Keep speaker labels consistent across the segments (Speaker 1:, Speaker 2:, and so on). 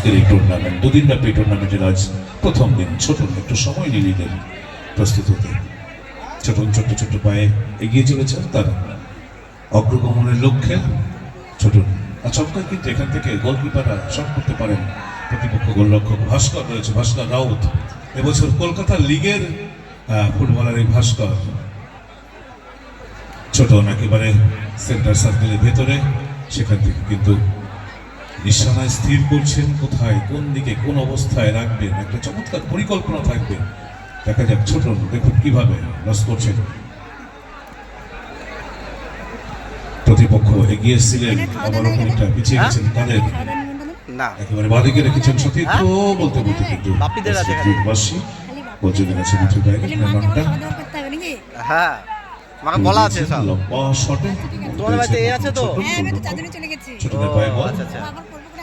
Speaker 1: আজকের এই টুর্নামেন্ট দুদিন ব্যাপী টুর্নামেন্টের আজ প্রথম দিন। ছোট একটু সময় নিয়ে নিলেন। প্রস্তুত হতে। ছোট ছোট্ট ছোট্ট পায়ে এগিয়ে চলেছেন তার অগ্রগমনের লক্ষ্যে। ছোট আচমকা কিন্তু এখান থেকে গোলকিপাররা শট করতে পারেন। প্রতিপক্ষ গোলরক্ষক ভাস্কর রয়েছে, ভাস্কর রাউত। এবছর কলকাতা লিগের ফুটবলার এই ভাস্কর। ছোট একেবারে সেন্টার সার্কেলের ভেতরে, সেখান থেকে কিন্তু নিশানায় স্থির করছেন কোথায়? কোন দিকে? কোন অবস্থায় রাখবেন? একটা চমৎকার পরিকল্পনা থাকবে। দেখা যাক ছোট দেখুন কীভাবে লস করছেন। প্রতিপক্ষ এগিয়ে এসেছিলেন। আবার খানিকটা পিছিয়ে গেছেন তাদের
Speaker 2: না।
Speaker 1: একেবারে বাদিকে রেখেছেন সতীর্থ বলতে বলতে কিন্তু। বাসী।
Speaker 2: হ্যাঁ। আমাকে বলা আছে সব।
Speaker 1: লম্বা শটে।
Speaker 2: তোমার বাড়িতে এ আছে তো?
Speaker 1: ছোটদের পায়ে বল।
Speaker 2: আচ্ছা আচ্ছা।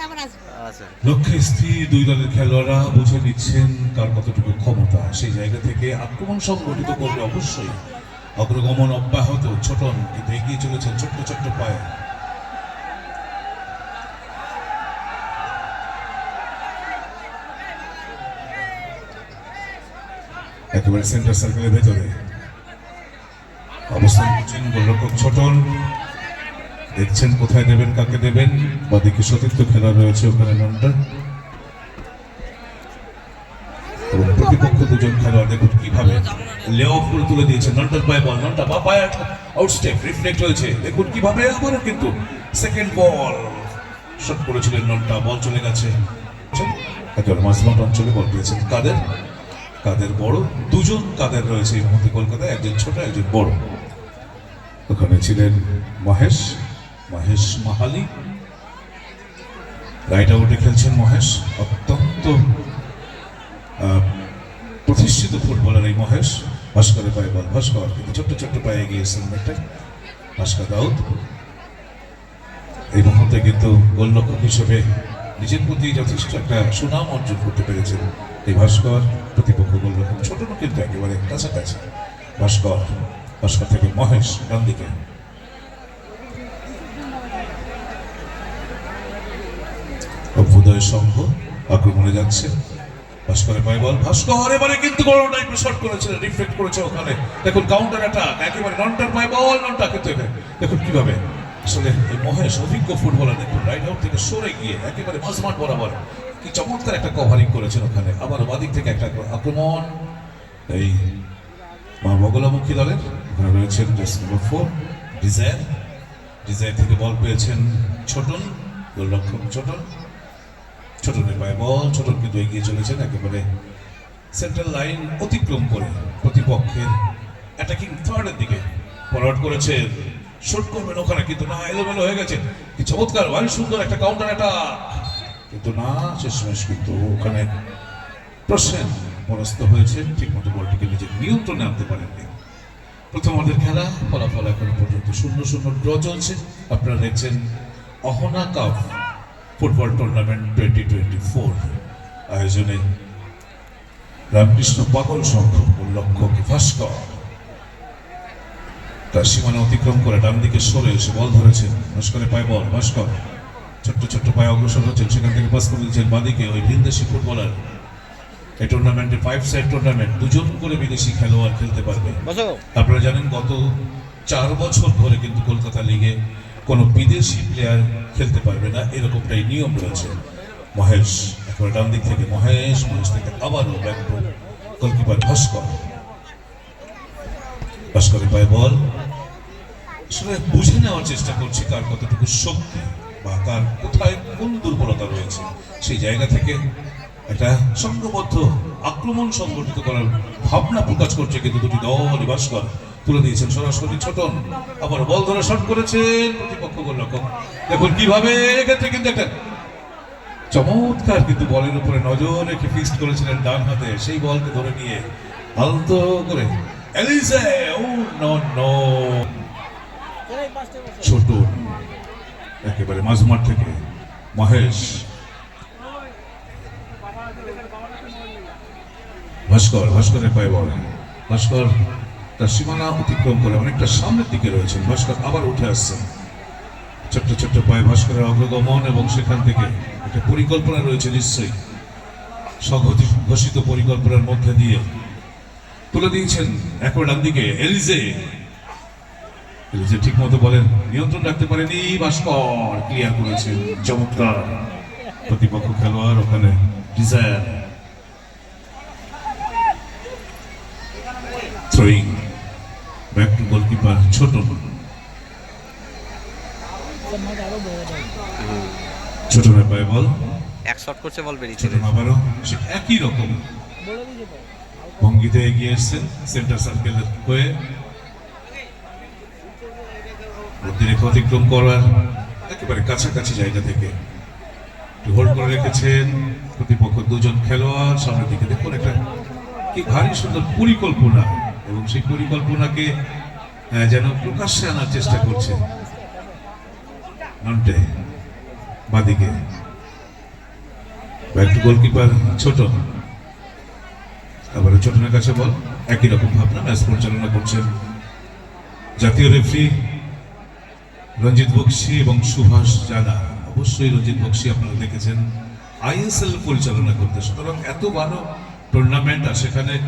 Speaker 3: আবার আসব।
Speaker 2: আচ্ছা।
Speaker 1: লক্ষ্যে স্থির দুই দলের খেলোয়াড়রা বুঝে নিচ্ছেন কার কতটুকু ক্ষমতা। সেই জায়গা থেকে আক্রমণ সংগঠিত করবে অবশ্যই। অগ্রগমন অব্যাহত ছোটন কিন্তু এগিয়ে চলেছেন ছোট্ট ছোট্ট পায়ে। একেবারে সেন্টার সার্কেলের ভেতরে। অবস্থান করছেন গোলরক্ষক ছোটন দেখছেন কোথায় দেবেন, কাকে দেবেন? বা বাদিকে সতীর্থ খেলা রয়েছে ওখানে নামটা প্রতিপক্ষ দুজন খেলোয়াড়, দেখুন কীভাবে লে অফ করে তুলে দিয়েছে। নন্টার পায়ে বল নন্টা বা পায়ে আউটস্টেপ রিফ্লেক্ট হয়েছে। দেখুন কীভাবে আবারও কিন্তু সেকেন্ড বল শট করেছিলেন নন্টা বল চলে গেছে। একেবারে মাঝমাঠ অঞ্চলে বল পেয়েছেন কাদের? কাদের বড়? দুজন কাদের রয়েছে এই মুহূর্তে কলকাতায়? একজন ছোট, একজন বড়। ওখানে ছিলেন মহেশ মহেশ মাহালি। রাইট আউটে খেলছেন মহেশ, অত্যন্ত প্রতিষ্ঠিত ফুটবলার এই মহেশ। ভাস্করের পায়ে বল, ভাস্কর কিন্তু ছোট্ট ছোট্ট পায়ে এগিয়েছেন অনেকটাই ভাস্কর দাউদ। এই মুহূর্তে কিন্তু গোলরক্ষক হিসেবে নিজের প্রতি যথেষ্ট একটা সুনাম অর্জন করতে পেরেছেন এই ভাস্কর, প্রতিপক্ষ গোলরক্ষক। ছোট কিন্তু একেবারে কাছাকাছি। ভাস্কর ভাস্কর থেকে মহেশ ডান দিকে? অভ্যুদয় সংঘ আক্রমণে যাচ্ছে। ভাস্করের পায়ে বল। ভাস্কর এবারে কিন্তু গরমটাই শট করেছে রিফ্লেক্ট করেছে ওখানে। দেখুন কাউন্টার অ্যাটাক একেবারে নন্টার পায়ে বল, নন্টা কিন্তু দেখুন কীভাবে আসলে এই মহেশ অভিজ্ঞ ফুটবলার দেখুন রাইট আউট থেকে সরে গিয়ে একেবারে মাঝমাঠ বরাবর কি চমৎকার একটা কভারিং করেছেন ওখানে। আবার বাদিক থেকে একটা আক্রমণ। এই মা বগলামুখী দলের রয়েছেন jersey number four. Desire Desire থেকে বল পেয়েছেন ছোটন, গোলরক্ষক ছোটন। ছোটনের পায়ে বল, ছোটন কিন্তু এগিয়ে চলেছেন একেবারে সেন্ট্রাল লাইন অতিক্রম করে প্রতিপক্ষের অ্যাটাকিং থার্ডের দিকে। ফরওয়ার্ড করেছে শুট করবেন ওখানে কিন্তু না, এলোমেলো হয়ে গেছে। কি চমৎকার ভারী সুন্দর একটা কাউন্টার অ্যাটাক কিন্তু না, শেষমেশ কিন্তু ওখানে প্রসেন পরাস্ত হয়েছে ঠিক মতো বলটিকে নিজের নিয়ন্ত্রণে আনতে পারেননি। প্রথম অর্ধের খেলা, ফলাফল এখনও পর্যন্ত শূন্য শূন্য ড্র চলছে। আপনারা দেখছেন Ahona cup football tournament twenty twenty four আয়োজনে রামকৃষ্ণ পাগল সংঘ লক্ষ্যক ভাস্কর? তার সীমানা অতিক্রম করে ডান দিকে সরে এসে বল ধরেছেন। ভাস্করের পায়ে বল, ভাস্কর। ছোট্ট ছোট্ট পায়ে অগ্রসর হচ্ছেন, সেখান থেকে পাস করে দিচ্ছেন বাদিকে ওই ভিনদেশি ফুটবলার এই টুর্নামেন্টে ফাইভ সাইড টুর্নামেন্ট দুজন করে বিদেশি খেলোয়াড় খেলতে পারবে। আপনারা জানেন গত চার বছর ধরে কিন্তু কলকাতা লিগে কোনো বিদেশি প্লেয়ার খেলতে পারবে না এরকমটাই নিয়ম রয়েছে। মহেশ একেবারে ডান দিক থেকে মহেশ মহেশ থেকে আবারও ব্যাক টু গোলকিপার ভাস্কর। ভাস্করের পায়ে বল। আসলে বুঝে নেওয়ার চেষ্টা করছি কার কতটুকু শক্তি বা কার কোথায় কোন দুর্বলতা রয়েছে। সেই জায়গা থেকে একটা সংঘবদ্ধ আক্রমণ সংগঠিত করার ভাবনা প্রকাশ করছে, কিন্তু দুটি দল ভাস্কর তুলে দিয়েছেন সরাসরি ছোটন। আবার বল ধরে শট করেছেন প্রতিপক্ষ গোলরক্ষক। দেখুন কীভাবে এক্ষেত্রে কিন্তু একটা চমৎকার কিন্তু বলের উপরে নজর রেখে ফিক্সড করেছিলেন ডান হাতে। সেই বলকে ধরে নিয়ে আলতো করে এলিজে ও, নো নো। ছোট একেবারে মাঝমাঠ থেকে মহেশ ভাস্কর, ভাস্করের পায়ে বল। ভাস্কর তার সীমানা অতিক্রম করে অনেকটা সামনের দিকে রয়েছেন। ভাস্কর আবার উঠে আসছেন। ছোট্ট ছোট্ট পায়ে ভাস্করের অগ্রগমন এবং সেখান থেকে একটা পরিকল্পনা রয়েছে নিশ্চয়ই। স্বঘোষিত ঘোষিত পরিকল্পনার মধ্যে দিয়ে তুলে দিয়েছেন একবার ডান দিকে এলিজে। এলিজে ঠিক মতো বলেন নিয়ন্ত্রণ রাখতে পারেনি ভাস্কর, ক্লিয়ার করেছেন। চমৎকার। প্রতিপক্ষ খেলোয়াড়, ওখানে Desire. Throwing back to goalkeeper ছোট ছোট ব্যাপারে বল।
Speaker 2: এক শট করছে বল বেরিয়ে
Speaker 1: ছোট আবারও সে একই রকম। ভঙ্গিতে এগিয়ে এসছেন সেন্টার সার্কেলের হয়ে। রেখা অতিক্রম করার একেবারে কাছাকাছি জায়গা থেকে। হোল্ড করে রেখেছেন প্রতিপক্ষ দুজন খেলোয়াড়। সামনের দিকে দেখুন একটা কি ভারী সুন্দর পরিকল্পনা। এবং সেই পরিকল্পনাকে যেন প্রকাশ্যে আনার চেষ্টা করছে নন্টে বাদিকে। ব্যাক টু গোলকিপার ছোট। আবার ছোটনের কাছে বল, একই রকম ভাবনা ম্যাচ পরিচালনা করছেন জাতীয় রেফারি রঞ্জিত বক্সি এবং সুভাষ জানা অবশ্যই রঞ্জিত বক্সি আপনারা দেখেছেন আইএসএল পরিচালনা করতে। সুতরাং এত ভালো টুর্নামেন্ট আর সেখানে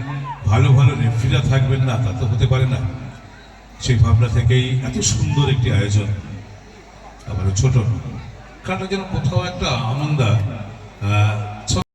Speaker 1: ভালো ভালো রেফারিরা থাকবেন না, তা তো হতে পারে না। সেই ভাবনা থেকেই এত সুন্দর একটি আয়োজন। আবার ছোট। কারণ যেন কোথাও একটা আমন্দা